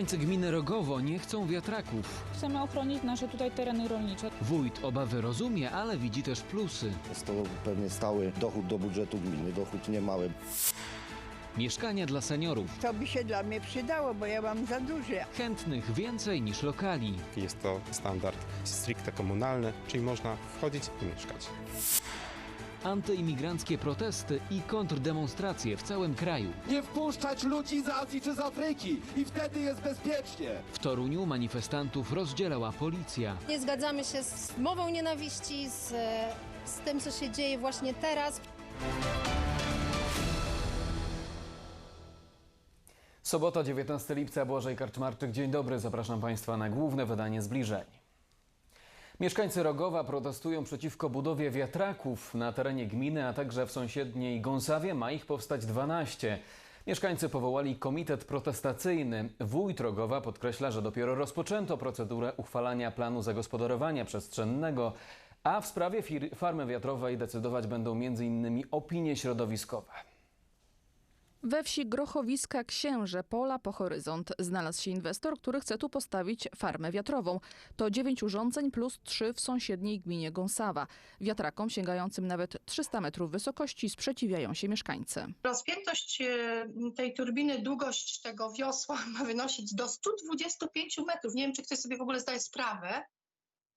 Mieszkańcy gminy Rogowo nie chcą wiatraków. Chcemy ochronić nasze tutaj tereny rolnicze. Wójt obawy rozumie, ale widzi też plusy. Jest to pewnie stały dochód do budżetu gminy, dochód niemały. Mieszkania dla seniorów. To by się dla mnie przydało, bo ja mam za duże. Chętnych więcej niż lokali. Jest to standard stricte komunalny, czyli można wchodzić i mieszkać. Antyimigranckie protesty i kontrdemonstracje w całym kraju. Nie wpuszczać ludzi z Azji czy z Afryki i wtedy jest bezpiecznie. W Toruniu manifestantów rozdzielała policja. Nie zgadzamy się z mową nienawiści, z, z tym, co się dzieje właśnie teraz. Sobota, 19 lipca, Błażej Karczmarczyk. Dzień dobry, zapraszam Państwa na główne wydanie Zbliżeń. Mieszkańcy Rogowa protestują przeciwko budowie wiatraków na terenie gminy, a także w sąsiedniej Gąsawie ma ich powstać 12. Mieszkańcy powołali komitet protestacyjny. Wójt Rogowa podkreśla, że dopiero rozpoczęto procedurę uchwalania planu zagospodarowania przestrzennego, a w sprawie farmy wiatrowej decydować będą m.in. opinie środowiskowe. We wsi Grochowiska Księże, pola po horyzont, znalazł się inwestor, który chce tu postawić farmę wiatrową. To dziewięć urządzeń plus trzy w sąsiedniej gminie Gąsawa. Wiatrakom sięgającym nawet 300 metrów wysokości sprzeciwiają się mieszkańcy. Rozpiętość e, tej turbiny, długość tego wiosła ma wynosić do 125 metrów. Nie wiem, czy ktoś sobie w ogóle zdaje sprawę.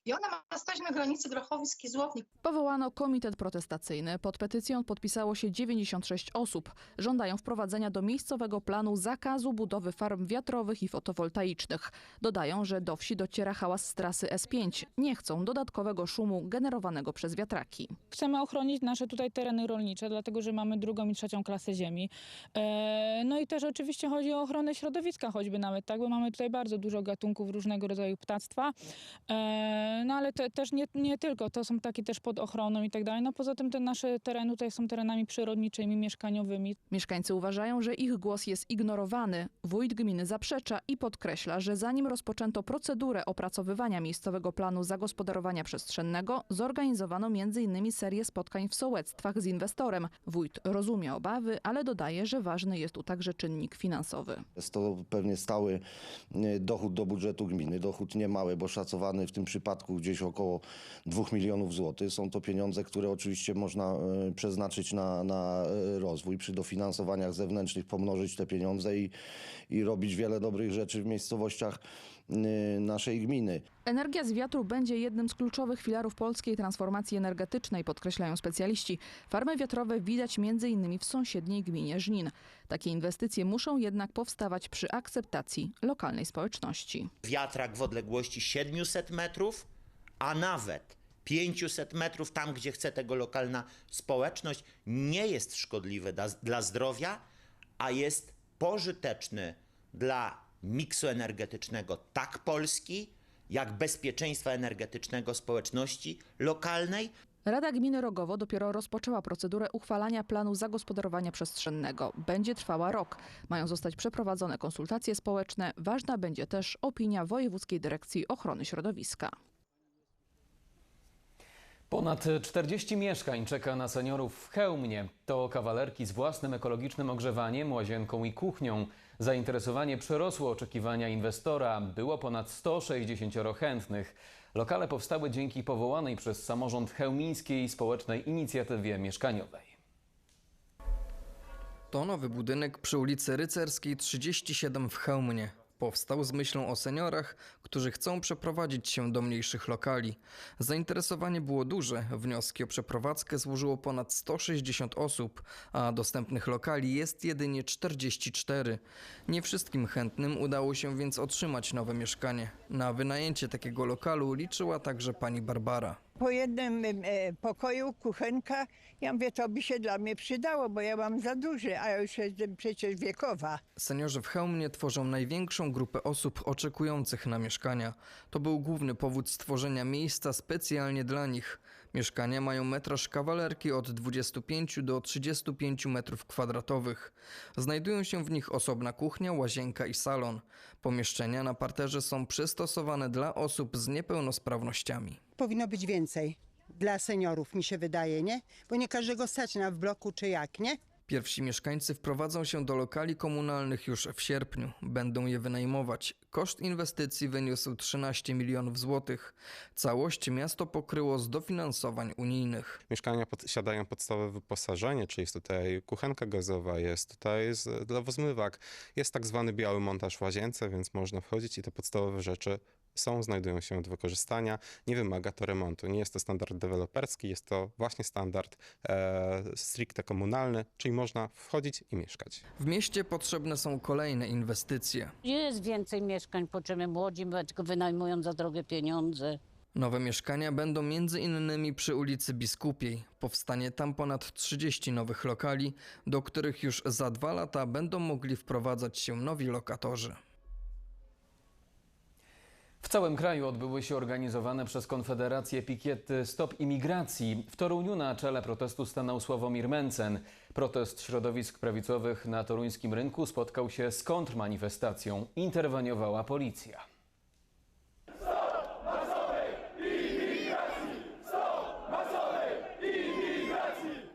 I ona ma stać na granicy Grochowisk i Złotnik. Powołano komitet protestacyjny. Pod petycją podpisało się 96 osób. Żądają wprowadzenia do miejscowego planu zakazu budowy farm wiatrowych i fotowoltaicznych. Dodają, że do wsi dociera hałas z trasy S5. Nie chcą dodatkowego szumu generowanego przez wiatraki. Chcemy ochronić nasze tutaj tereny rolnicze, dlatego że mamy drugą i trzecią klasę ziemi. E, No i też oczywiście chodzi o ochronę środowiska choćby nawet, tak, bo mamy tutaj bardzo dużo gatunków różnego rodzaju ptactwa. E, No ale te, też nie, nie tylko, to są takie też pod ochroną i tak dalej. No poza tym te nasze tereny tutaj są terenami przyrodniczymi, mieszkaniowymi. Mieszkańcy uważają, że ich głos jest ignorowany. Wójt gminy zaprzecza i podkreśla, że zanim rozpoczęto procedurę opracowywania miejscowego planu zagospodarowania przestrzennego, zorganizowano m.in. serię spotkań w sołectwach z inwestorem. Wójt rozumie obawy, ale dodaje, że ważny jest tu także czynnik finansowy. Jest to pewnie stały e, dochód do budżetu gminy, dochód niemały, bo szacowany w tym przypadku gdzieś około 2 milionów złotych. Są to pieniądze, które oczywiście można e, przeznaczyć na, na e, rozwój. Przy dofinansowaniach zewnętrznych pomnożyć te pieniądze i, i robić wiele dobrych rzeczy w miejscowościach e, naszej gminy. Energia z wiatru będzie jednym z kluczowych filarów polskiej transformacji energetycznej, podkreślają specjaliści. Farmy wiatrowe widać m.in. w sąsiedniej gminie Żnin. Takie inwestycje muszą jednak powstawać przy akceptacji lokalnej społeczności. wiatrak w odległości 700 metrów, a nawet 500 metrów, tam gdzie chce tego lokalna społeczność, nie jest szkodliwy dla, dla zdrowia, a jest pożyteczny dla miksu energetycznego tak Polski, jak bezpieczeństwa energetycznego społeczności lokalnej, Rada Gminy Rogowo dopiero rozpoczęła procedurę uchwalania planu zagospodarowania przestrzennego. Będzie trwała rok. Mają zostać przeprowadzone konsultacje społeczne. Ważna będzie też opinia Wojewódzkiej Dyrekcji Ochrony Środowiska. Ponad 40 mieszkań czeka na seniorów w Chełmnie. To kawalerki z własnym ekologicznym ogrzewaniem, łazienką i kuchnią. Zainteresowanie przerosło oczekiwania inwestora. Było ponad 160 chętnych. Lokale powstały dzięki powołanej przez samorząd chełmińskiej społecznej inicjatywie mieszkaniowej. To nowy budynek przy ulicy Rycerskiej 37 w Chełmnie. Powstał z myślą o seniorach, którzy chcą przeprowadzić się do mniejszych lokali. Zainteresowanie było duże, wnioski o przeprowadzkę złożyło ponad 160 osób, a dostępnych lokali jest jedynie 44. Nie wszystkim chętnym udało się więc otrzymać nowe mieszkanie. Na wynajęcie takiego lokalu liczyła także pani Barbara. Po jednym e, pokoju kuchenka, ja mówię, to by się dla mnie przydało, bo ja mam za duże, a ja już jestem przecież wiekowa. Seniorzy w Chełmnie tworzą największą grupę osób oczekujących na mieszkania. To był główny powód stworzenia miejsca specjalnie dla nich. Mieszkania mają metraż kawalerki od 25 do 35 metrów kwadratowych. Znajdują się w nich osobna kuchnia, łazienka i salon. Pomieszczenia na parterze są przystosowane dla osób z niepełnosprawnościami. Powinno być więcej dla seniorów, mi się wydaje, nie? Bo nie każdego stać na w bloku czy jak, nie? Pierwsi mieszkańcy wprowadzą się do lokali komunalnych już w sierpniu. Będą je wynajmować. Koszt inwestycji wyniósł 13 milionów złotych. Całość miasto pokryło z dofinansowań unijnych. Mieszkania posiadają podstawowe wyposażenie, czyli jest tutaj kuchenka gazowa, jest tutaj z- lewozmywak, jest tak zwany biały montaż w łazience, więc można wchodzić i te podstawowe rzeczy są, znajdują się do wykorzystania. Nie wymaga to remontu. Nie jest to standard deweloperski, jest to właśnie standard e, stricte komunalny, czyli można wchodzić i mieszkać. W mieście potrzebne są kolejne inwestycje. Jest więcej mieszkań, po czym młodzi tylko wynajmują za drogie pieniądze. Nowe mieszkania będą między innymi przy ulicy Biskupiej. Powstanie tam ponad 30 nowych lokali, do których już za dwa lata będą mogli wprowadzać się nowi lokatorzy. W całym kraju odbyły się organizowane przez Konfederację pikiety Stop Imigracji. W Toruniu na czele protestu stanął Sławomir Mencen. Protest środowisk prawicowych na toruńskim rynku spotkał się z kontrmanifestacją. Interweniowała policja.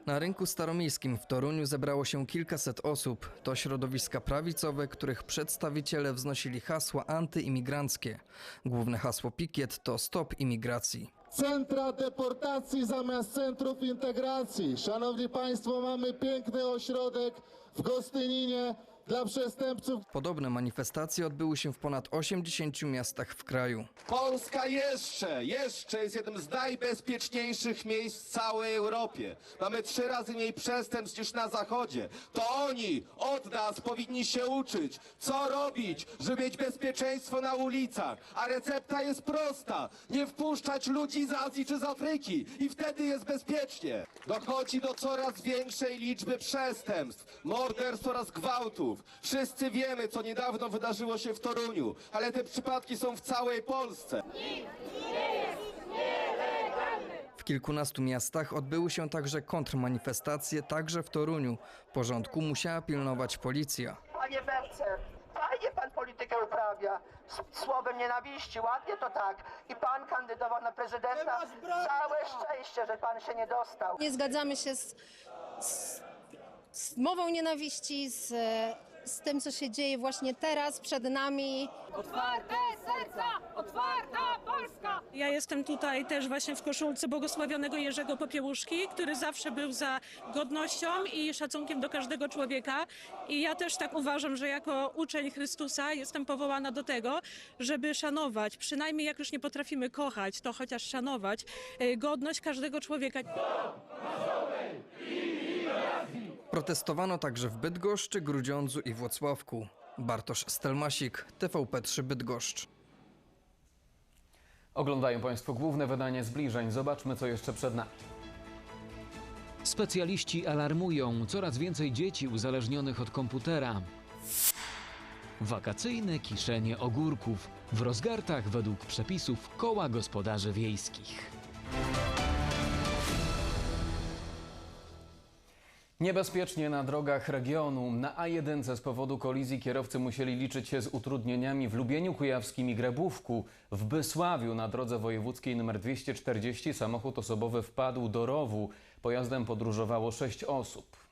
Na rynku staromiejskim w Toruniu zebrało się kilkaset osób. To środowiska prawicowe, których przedstawiciele wznosili hasła antyimigranckie. Główne hasło pikiet to Stop Imigracji. Centra deportacji zamiast centrów integracji. Szanowni Państwo, mamy piękny ośrodek w Gostyninie dla przestępców. Podobne manifestacje odbyły się w ponad 80 miastach w kraju. Polska jeszcze, jeszcze jest jednym z najbezpieczniejszych miejsc w całej Europie. Mamy trzy razy mniej przestępstw niż na zachodzie. To oni od nas powinni się uczyć, co robić, żeby mieć bezpieczeństwo na ulicach. A recepta jest prosta. Nie wpuszczać ludzi z Azji czy z Afryki i wtedy jest bezpiecznie. Dochodzi do coraz większej liczby przestępstw, morderstw oraz gwałtów. Wszyscy wiemy, co niedawno wydarzyło się w Toruniu, ale te przypadki są w całej Polsce. W kilkunastu miastach odbyły się także kontrmanifestacje, także w Toruniu. Porządku musiała pilnować policja. Panie Bercer, fajnie pan politykę uprawia. S- Słowem nienawiści, ładnie to tak. I pan kandydował na prezydenta. Całe szczęście, że pan się nie dostał. Nie zgadzamy się z, z, z mową nienawiści, z, z tym, co się dzieje właśnie teraz, przed nami. Otwarte serca! Otwarta Polska! Ja jestem tutaj też właśnie w koszulce błogosławionego Jerzego Popiełuszki, który zawsze był za godnością i szacunkiem do każdego człowieka. I ja też tak uważam, że jako uczeń Chrystusa jestem powołana do tego, żeby szanować, przynajmniej jak już nie potrafimy kochać, to chociaż szanować e, godność każdego człowieka. Protestowano także w Bydgoszczy, Grudziądzu i Włocławku. Bartosz Stelmasik, TVP3 Bydgoszcz. Oglądają Państwo główne wydanie zbliżeń. Zobaczmy, co jeszcze przed nami. Specjaliści alarmują coraz więcej dzieci uzależnionych od komputera. Wakacyjne kiszenie ogórków w rozgartach według przepisów koła gospodarzy wiejskich. Niebezpiecznie na drogach regionu. Na A1 z powodu kolizji kierowcy musieli liczyć się z utrudnieniami w Lubieniu Kujawskim i Grebówku. W Bysławiu na drodze wojewódzkiej nr 240 samochód osobowy wpadł do rowu. Pojazdem podróżowało sześć osób.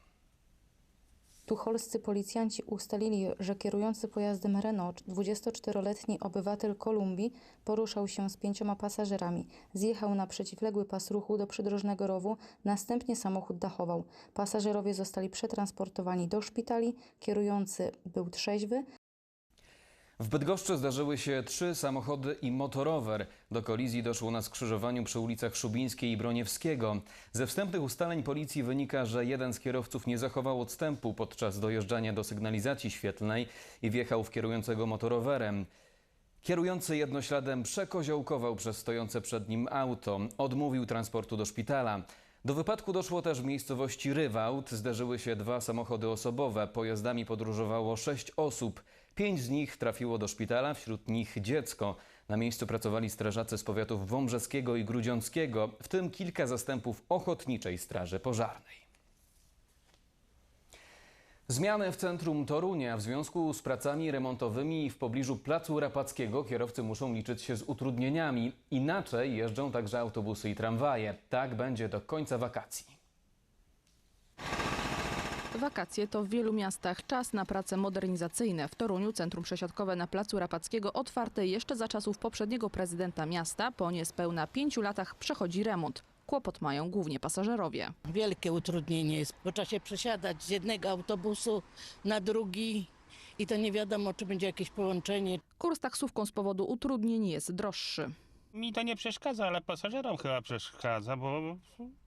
Tucholscy policjanci ustalili, że kierujący pojazdem Renault 24-letni obywatel Kolumbii poruszał się z pięcioma pasażerami. Zjechał na przeciwległy pas ruchu do przydrożnego rowu, następnie samochód dachował. Pasażerowie zostali przetransportowani do szpitali, kierujący był trzeźwy, W Bydgoszczy zdarzyły się trzy samochody i motorower. Do kolizji doszło na skrzyżowaniu przy ulicach Szubińskiej i Broniewskiego. Ze wstępnych ustaleń policji wynika, że jeden z kierowców nie zachował odstępu podczas dojeżdżania do sygnalizacji świetlnej i wjechał w kierującego motorowerem. Kierujący jednośladem przekoziołkował przez stojące przed nim auto. Odmówił transportu do szpitala. Do wypadku doszło też w miejscowości Rywałt. Zderzyły się dwa samochody osobowe. Pojazdami podróżowało sześć osób. Pięć z nich trafiło do szpitala, wśród nich dziecko. Na miejscu pracowali strażacy z powiatów wąbrzeskiego i grudziąckiego, w tym kilka zastępów Ochotniczej Straży Pożarnej. Zmiany w centrum Torunia w związku z pracami remontowymi w pobliżu Placu Rapackiego kierowcy muszą liczyć się z utrudnieniami. Inaczej jeżdżą także autobusy i tramwaje. Tak będzie do końca wakacji. Wakacje to w wielu miastach czas na prace modernizacyjne. W Toruniu centrum przesiadkowe na Placu Rapackiego otwarte jeszcze za czasów poprzedniego prezydenta miasta po niespełna pięciu latach przechodzi remont. Kłopot mają głównie pasażerowie. Wielkie utrudnienie jest, bo trzeba się przesiadać z jednego autobusu na drugi i to nie wiadomo, czy będzie jakieś połączenie. Kurs taksówką z powodu utrudnień jest droższy. Mi to nie przeszkadza, ale pasażerom chyba przeszkadza, bo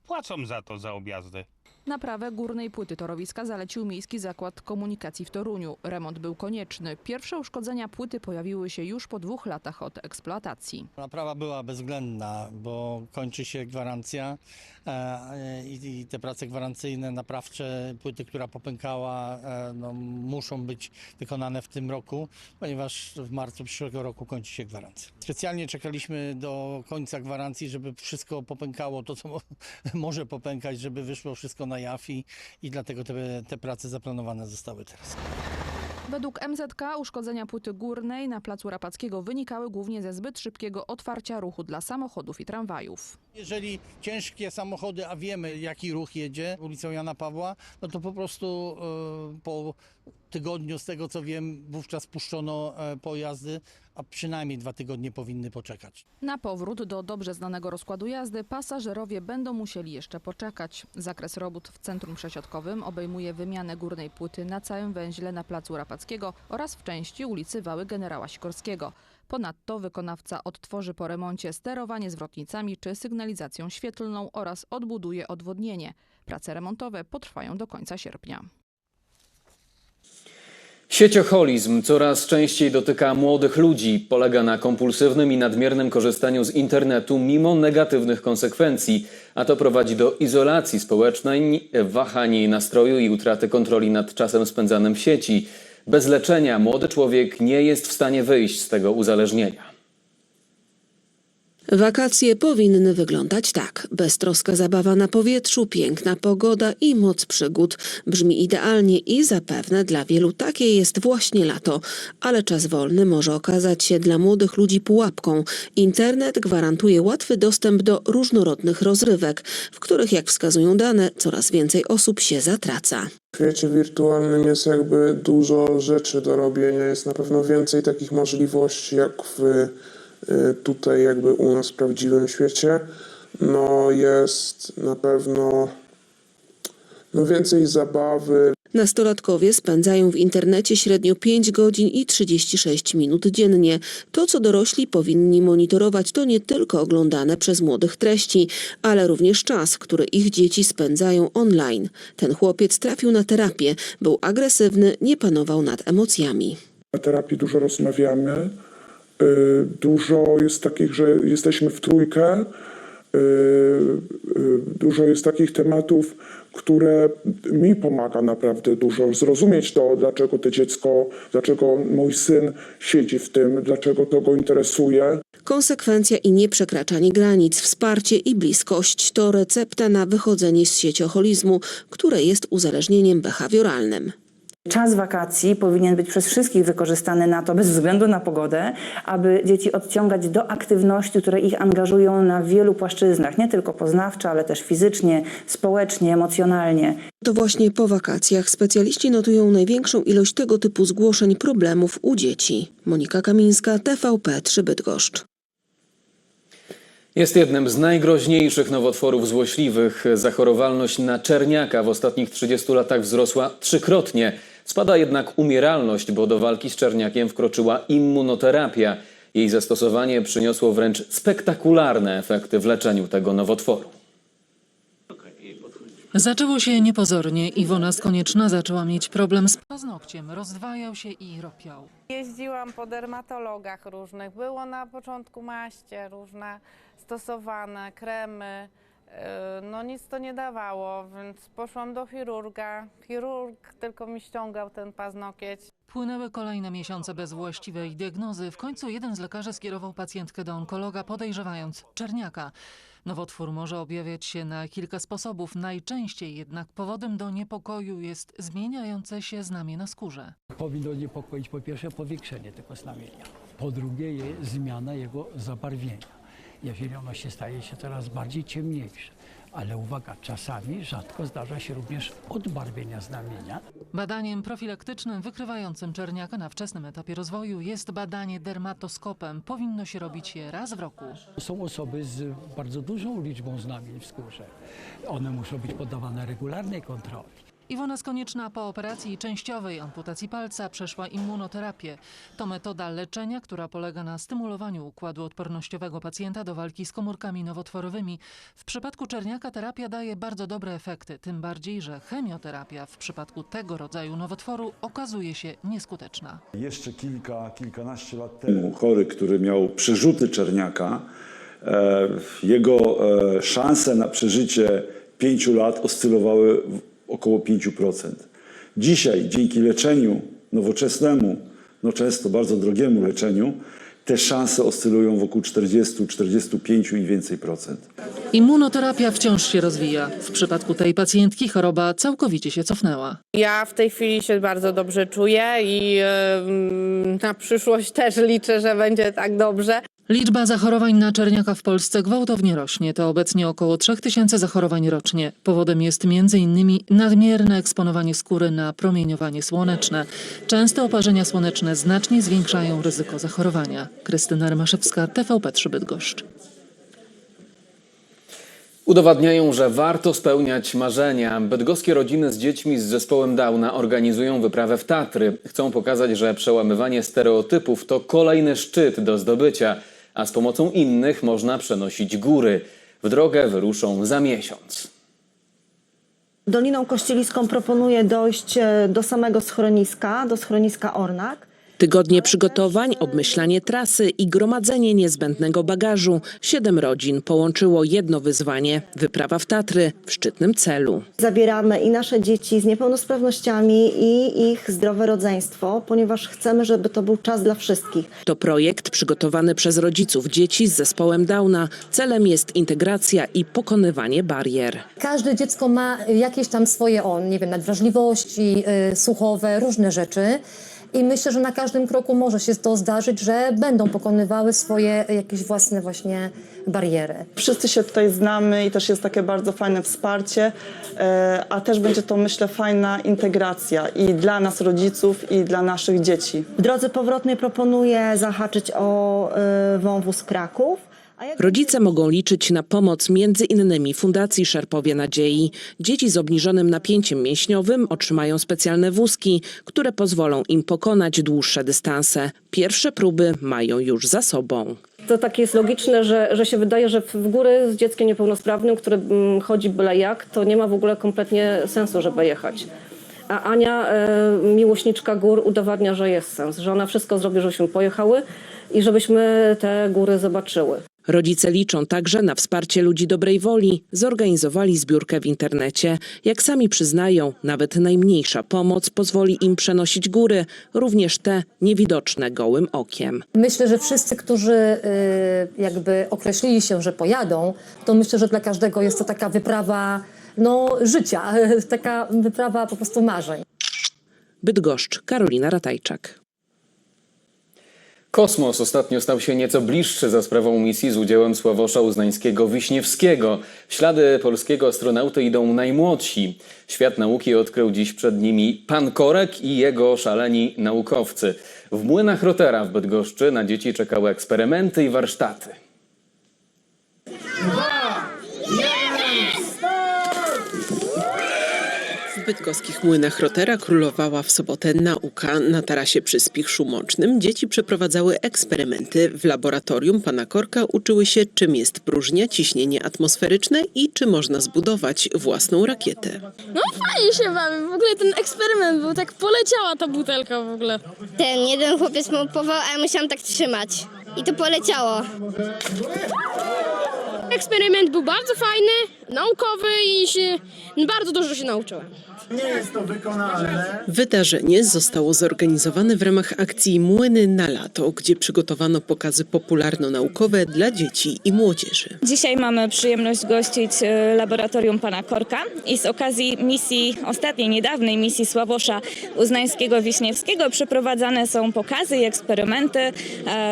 płacą za to, za objazdy. Naprawę górnej płyty torowiska zalecił Miejski Zakład Komunikacji w Toruniu. Remont był konieczny. Pierwsze uszkodzenia płyty pojawiły się już po dwóch latach od eksploatacji. Naprawa była bezwzględna, bo kończy się gwarancja e, i, i te prace gwarancyjne, naprawcze, płyty, która popękała, e, no, muszą być wykonane w tym roku, ponieważ w marcu przyszłego roku kończy się gwarancja. Specjalnie czekaliśmy do końca gwarancji, żeby wszystko popękało, to co może popękać, żeby wyszło wszystko na jaw i, i dlatego te, te prace zaplanowane zostały teraz. Według MZK uszkodzenia płyty górnej na Placu Rapackiego wynikały głównie ze zbyt szybkiego otwarcia ruchu dla samochodów i tramwajów. Jeżeli ciężkie samochody, a wiemy jaki ruch jedzie ulicą Jana Pawła, no to po prostu e, po tygodniu, z tego co wiem, wówczas puszczono e, pojazdy, a przynajmniej dwa tygodnie powinny poczekać. Na powrót do dobrze znanego rozkładu jazdy pasażerowie będą musieli jeszcze poczekać. Zakres robót w centrum przesiadkowym obejmuje wymianę górnej płyty na całym węźle na Placu Rapackiego oraz w części ulicy Wały Generała Sikorskiego. Ponadto wykonawca odtworzy po remoncie sterowanie zwrotnicami czy sygnalizacją świetlną oraz odbuduje odwodnienie. Prace remontowe potrwają do końca sierpnia. Siecioholizm coraz częściej dotyka młodych ludzi. Polega na kompulsywnym i nadmiernym korzystaniu z internetu mimo negatywnych konsekwencji, a to prowadzi do izolacji społecznej, wahań nastroju i utraty kontroli nad czasem spędzanym w sieci. Bez leczenia młody człowiek nie jest w stanie wyjść z tego uzależnienia. Wakacje powinny wyglądać tak. Beztroska zabawa na powietrzu, piękna pogoda i moc przygód. Brzmi idealnie i zapewne dla wielu takie jest właśnie lato. Ale czas wolny może okazać się dla młodych ludzi pułapką. Internet gwarantuje łatwy dostęp do różnorodnych rozrywek, w których, jak wskazują dane, coraz więcej osób się zatraca. W świecie wirtualnym jest jakby dużo rzeczy do robienia, jest na pewno więcej takich możliwości jak w tutaj jakby u nas w prawdziwym świecie. No jest na pewno no więcej zabawy, Nastolatkowie spędzają w internecie średnio 5 godzin i 36 minut dziennie. To, co dorośli powinni monitorować, to nie tylko oglądane przez młodych treści, ale również czas, który ich dzieci spędzają online. Ten chłopiec trafił na terapię, był agresywny, nie panował nad emocjami. Na terapii dużo rozmawiamy. Y, Dużo jest takich, że jesteśmy w trójkę. Y, y, Dużo jest takich tematów, które mi pomaga naprawdę dużo zrozumieć to, dlaczego to dziecko, dlaczego mój syn siedzi w tym, dlaczego to go interesuje. Konsekwencja i nieprzekraczanie granic, wsparcie i bliskość to recepta na wychodzenie z sieciocholizmu, które jest uzależnieniem behawioralnym. Czas wakacji powinien być przez wszystkich wykorzystany na to, bez względu na pogodę, aby dzieci odciągać do aktywności, które ich angażują na wielu płaszczyznach, nie tylko poznawczo, ale też fizycznie, społecznie, emocjonalnie. To właśnie po wakacjach specjaliści notują największą ilość tego typu zgłoszeń problemów u dzieci. Monika Kamińska, TVP 3 Bydgoszcz. Jest jednym z najgroźniejszych nowotworów złośliwych. Zachorowalność na czerniaka w ostatnich 30 latach wzrosła trzykrotnie. Spada jednak umieralność, bo do walki z czerniakiem wkroczyła immunoterapia. Jej zastosowanie przyniosło wręcz spektakularne efekty w leczeniu tego nowotworu. Zaczęło się niepozornie. Iwona z Konieczna zaczęła mieć problem z paznokciem. Rozdwajał się i ropiał. Jeździłam po dermatologach różnych. Było na początku maście różne stosowane, kremy. Yy, No nic to nie dawało, więc poszłam do chirurga. Chirurg tylko mi ściągał ten paznokieć. Płynęły kolejne miesiące bez właściwej diagnozy. W końcu jeden z lekarzy skierował pacjentkę do onkologa, podejrzewając czerniaka. Nowotwór może objawiać się na kilka sposobów. Najczęściej jednak powodem do niepokoju jest zmieniające się znamie na skórze. Powinno niepokoić po pierwsze powiększenie tego znamienia, po drugie jest zmiana jego zabarwienia. Jeżeli ono się staje się coraz bardziej ciemniejsze, Ale uwaga, czasami rzadko zdarza się również odbarwienia znamienia. Badaniem profilaktycznym wykrywającym czerniaka na wczesnym etapie rozwoju jest badanie dermatoskopem. Powinno się robić je raz w roku. Są osoby z bardzo dużą liczbą znamień w skórze. One muszą być poddawane regularnej kontroli. Iwona Skonieczna po operacji częściowej amputacji palca przeszła immunoterapię. To metoda leczenia, która polega na stymulowaniu układu odpornościowego pacjenta do walki z komórkami nowotworowymi. W przypadku czerniaka terapia daje bardzo dobre efekty, tym bardziej, że chemioterapia w przypadku tego rodzaju nowotworu okazuje się nieskuteczna. Jeszcze kilka, kilkanaście lat temu chory, który miał przerzuty czerniaka, e, jego e, szanse na przeżycie pięciu lat oscylowały w około 5%. Dzisiaj dzięki leczeniu nowoczesnemu, no często bardzo drogiemu leczeniu, te szanse oscylują wokół 40, 45 i więcej procent. Immunoterapia wciąż się rozwija. W przypadku tej pacjentki choroba całkowicie się cofnęła. Ja w tej chwili się bardzo dobrze czuję i em, na przyszłość też liczę, że będzie tak dobrze. Liczba zachorowań na czerniaka w Polsce gwałtownie rośnie. To obecnie około 3000 zachorowań rocznie. Powodem jest m.in. nadmierne eksponowanie skóry na promieniowanie słoneczne. Częste oparzenia słoneczne znacznie zwiększają ryzyko zachorowania. Krystyna Rymaszewska, TVP3 Bydgoszcz. Udowadniają, że warto spełniać marzenia. Bydgoskie rodziny z dziećmi z zespołem Downa organizują wyprawę w Tatry. Chcą pokazać, że przełamywanie stereotypów to kolejny szczyt do zdobycia, a z pomocą innych można przenosić góry. W drogę wyruszą za miesiąc. Doliną Kościeliską proponuję dojść e, do samego schroniska, do schroniska Ornak. Tygodnie przygotowań, obmyślanie trasy i gromadzenie niezbędnego bagażu. Siedem rodzin połączyło jedno wyzwanie wyprawa w Tatry w szczytnym celu. Zabieramy i nasze dzieci z niepełnosprawnościami i ich zdrowe rodzeństwo, ponieważ chcemy, żeby to był czas dla wszystkich. To projekt przygotowany przez rodziców dzieci z zespołem Downa. Celem jest integracja i pokonywanie barier. Każde dziecko ma jakieś tam swoje, on, nie wiem, nadwrażliwości y, słuchowe, różne rzeczy. I myślę, że na każdym kroku może się to zdarzyć, że będą pokonywały swoje jakieś własne właśnie bariery. Wszyscy się tutaj znamy i też jest takie bardzo fajne wsparcie, e, a też będzie to myślę fajna integracja i dla nas rodziców i dla naszych dzieci. W drodze powrotnej proponuję zahaczyć o y, wąwóz Kraków. Rodzice mogą liczyć na pomoc między innymi Fundacji Szerpowie Nadziei. Dzieci z obniżonym napięciem mięśniowym otrzymają specjalne wózki, które pozwolą im pokonać dłuższe dystanse. Pierwsze próby mają już za sobą. To takie jest logiczne, że, że się wydaje, że w góry z dzieckiem niepełnosprawnym, który mm, chodzi byle jak, to nie ma w ogóle kompletnie sensu, żeby jechać. A Ania, e, miłośniczka gór, udowadnia, że jest sens, że ona wszystko zrobi, żebyśmy pojechały i żebyśmy te góry zobaczyły. Rodzice liczą także na wsparcie ludzi dobrej woli. Zorganizowali zbiórkę w internecie. Jak sami przyznają, nawet najmniejsza pomoc pozwoli im przenosić góry, również te niewidoczne gołym okiem. Myślę, że wszyscy, którzy y, jakby określili się, że pojadą, to myślę, że dla każdego jest to taka wyprawa no, życia, taka wyprawa po prostu marzeń. Bydgoszcz, Karolina Ratajczak. Kosmos ostatnio stał się nieco bliższy za sprawą misji z udziałem Sławosza Uznańskiego-Wiśniewskiego. W ślady polskiego astronauty idą najmłodsi. Świat nauki odkrył dziś przed nimi pan Korek i jego szaleni naukowcy. W młynach Rotera w Bydgoszczy na dzieci czekały eksperymenty i warsztaty. Bydgoskich młynach Rotera królowała w sobotę nauka. Na tarasie przy Spichrzu Mocznym dzieci przeprowadzały eksperymenty. W laboratorium pana Korka uczyły się, czym jest próżnia, ciśnienie atmosferyczne i czy można zbudować własną rakietę. No fajnie się bawię, w ogóle ten eksperyment był, tak poleciała ta butelka w ogóle. Ten jeden chłopiec pompował, a ja musiałam tak trzymać. I to poleciało. Eksperyment był bardzo fajny, naukowy i się, bardzo dużo się nauczyłem. Nie jest to wykonalne. Wydarzenie zostało zorganizowane w ramach akcji Młyny na lato, gdzie przygotowano pokazy popularno-naukowe dla dzieci i młodzieży. Dzisiaj mamy przyjemność gościć e, laboratorium pana Korka i z okazji misji, ostatniej niedawnej misji Sławosza Uznańskiego-Wiśniewskiego przeprowadzane są pokazy i eksperymenty e,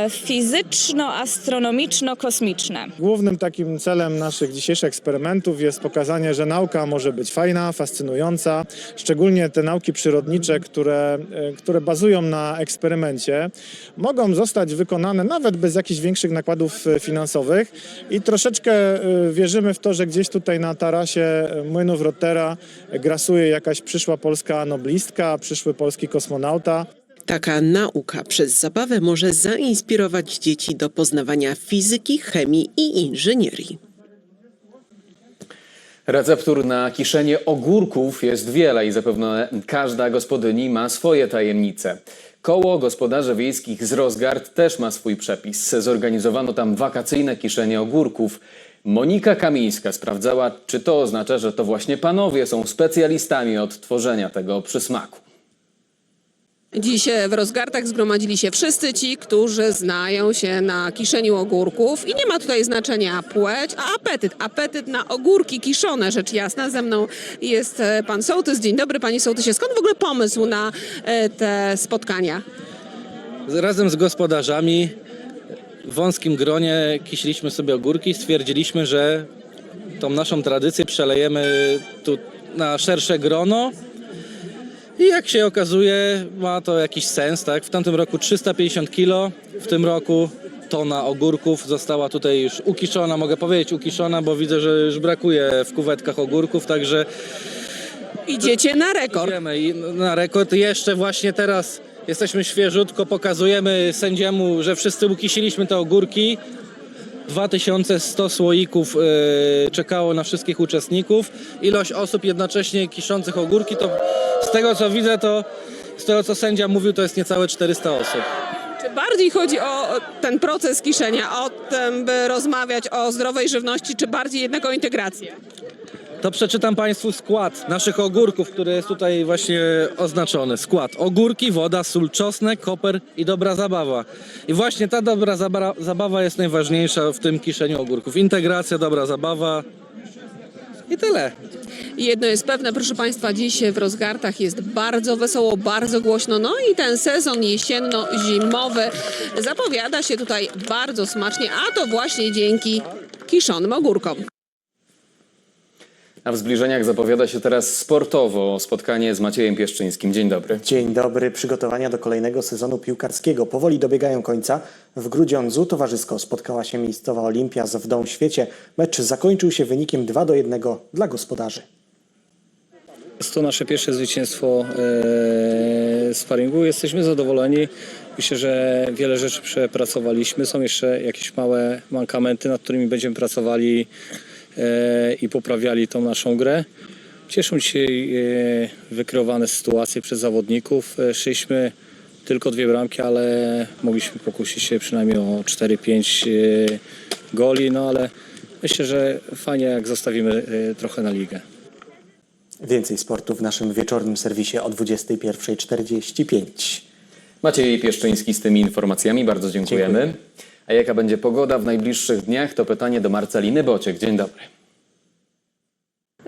fizyczno-astronomiczno-kosmiczne. Głównym takim celem naszych dzisiejszych eksperymentów jest pokazanie, że nauka może być fajna, fascynująca, szczególnie te nauki przyrodnicze, które, e, które bazują na eksperymencie, mogą zostać wykonane nawet bez jakichś większych nakładów e, finansowych i troszeczkę e, wierzymy w to, że gdzieś tutaj na tarasie młynów Rottera grasuje jakaś przyszła polska noblistka, przyszły polski kosmonauta. Taka nauka przez zabawę może zainspirować dzieci do poznawania fizyki, chemii i inżynierii. Receptur na kiszenie ogórków jest wiele i zapewne każda gospodyni ma swoje tajemnice. Koło Gospodarzy Wiejskich z Rozgard też ma swój przepis. Zorganizowano tam wakacyjne kiszenie ogórków. Monika Kamińska sprawdzała, czy to oznacza, że to właśnie panowie są specjalistami od tworzenia tego przysmaku. Dziś w Rozgardach zgromadzili się wszyscy ci, którzy znają się na kiszeniu ogórków i nie ma tutaj znaczenia płeć, a apetyt. Apetyt na ogórki kiszone, rzecz jasna. Ze mną jest e, pan Sołtys. Dzień dobry panie Sołtysie. Skąd w ogóle pomysł na e, te spotkania? Razem z gospodarzami w wąskim gronie kisiliśmy sobie ogórki stwierdziliśmy, że tą naszą tradycję przelejemy tu na szersze grono. I jak się okazuje, ma to jakiś sens, tak? W tamtym roku 350 kg, w tym roku tona ogórków została tutaj już ukiszona, mogę powiedzieć ukiszona, bo widzę, że już brakuje w kuwetkach ogórków, także Idziecie na rekord. Idziemy i na rekord. Jeszcze właśnie teraz jesteśmy świeżutko, pokazujemy sędziemu, że wszyscy ukisiliśmy te ogórki. 2100 słoików e, czekało na wszystkich uczestników. Ilość osób jednocześnie kiszących ogórki to z tego co widzę to z tego co sędzia mówił to jest niecałe 400 osób. Czy bardziej chodzi o ten proces kiszenia, o tym, by rozmawiać o zdrowej żywności, czy bardziej jednak o integrację? To przeczytam Państwu skład naszych ogórków, który jest tutaj właśnie oznaczony. Skład ogórki, woda, sól, czosnek, koper i dobra zabawa. I właśnie ta dobra zaba- zabawa jest najważniejsza w tym kiszeniu ogórków. Integracja, dobra zabawa i tyle. Jedno jest pewne, proszę Państwa, dziś w Rozgartach jest bardzo wesoło, bardzo głośno. No i ten sezon jesienno-zimowy zapowiada się tutaj bardzo smacznie, a to właśnie dzięki kiszonym ogórkom. A w zbliżeniach zapowiada się teraz sportowo spotkanie z Maciejem Pieszczyńskim. Dzień dobry. Dzień dobry. Przygotowania do kolejnego sezonu piłkarskiego powoli dobiegają końca. W Grudziądzu towarzysko spotkała się miejscowa Olimpia z Wdą Świecie. Mecz zakończył się wynikiem 2 do 1 dla gospodarzy. Jest to nasze pierwsze zwycięstwo e, sparingu. Jesteśmy zadowoleni. Myślę, że wiele rzeczy przepracowaliśmy. Są jeszcze jakieś małe mankamenty, nad którymi będziemy pracowali i poprawiali tą naszą grę. Cieszą dzisiaj e, wykreowane sytuacje przez zawodników. E, Szliśmy tylko dwie bramki, ale mogliśmy pokusić się przynajmniej o 4-5 e, goli, no ale myślę, że fajnie jak zostawimy e, trochę na ligę. Więcej sportu w naszym wieczornym serwisie o 21.45. Maciej Pieszczyński z tymi informacjami. Bardzo dziękujemy. A jaka będzie pogoda w najbliższych dniach? To pytanie do Marceliny Bociek. Dzień dobry.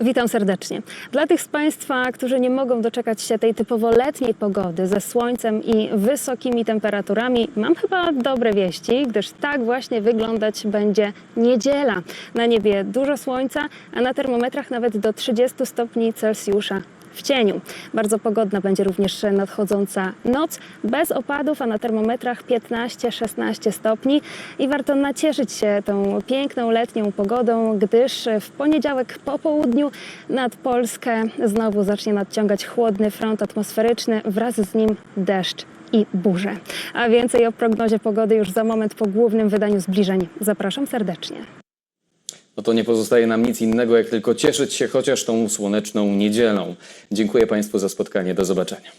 Witam serdecznie. Dla tych z Państwa, którzy nie mogą doczekać się tej typowo letniej pogody ze słońcem i wysokimi temperaturami, mam chyba dobre wieści, gdyż tak właśnie wyglądać będzie niedziela. Na niebie dużo słońca, a na termometrach nawet do 30 stopni Celsjusza w cieniu. Bardzo pogodna będzie również nadchodząca noc, bez opadów, a na termometrach 15-16 stopni. I warto nacieszyć się tą piękną letnią pogodą, gdyż w poniedziałek po południu nad Polskę znowu zacznie nadciągać chłodny front atmosferyczny, wraz z nim deszcz i burze. A więcej o prognozie pogody już za moment po głównym wydaniu zbliżeń. Zapraszam serdecznie. No to nie pozostaje nam nic innego, jak tylko cieszyć się chociaż tą słoneczną niedzielą. Dziękuję Państwu za spotkanie. Do zobaczenia.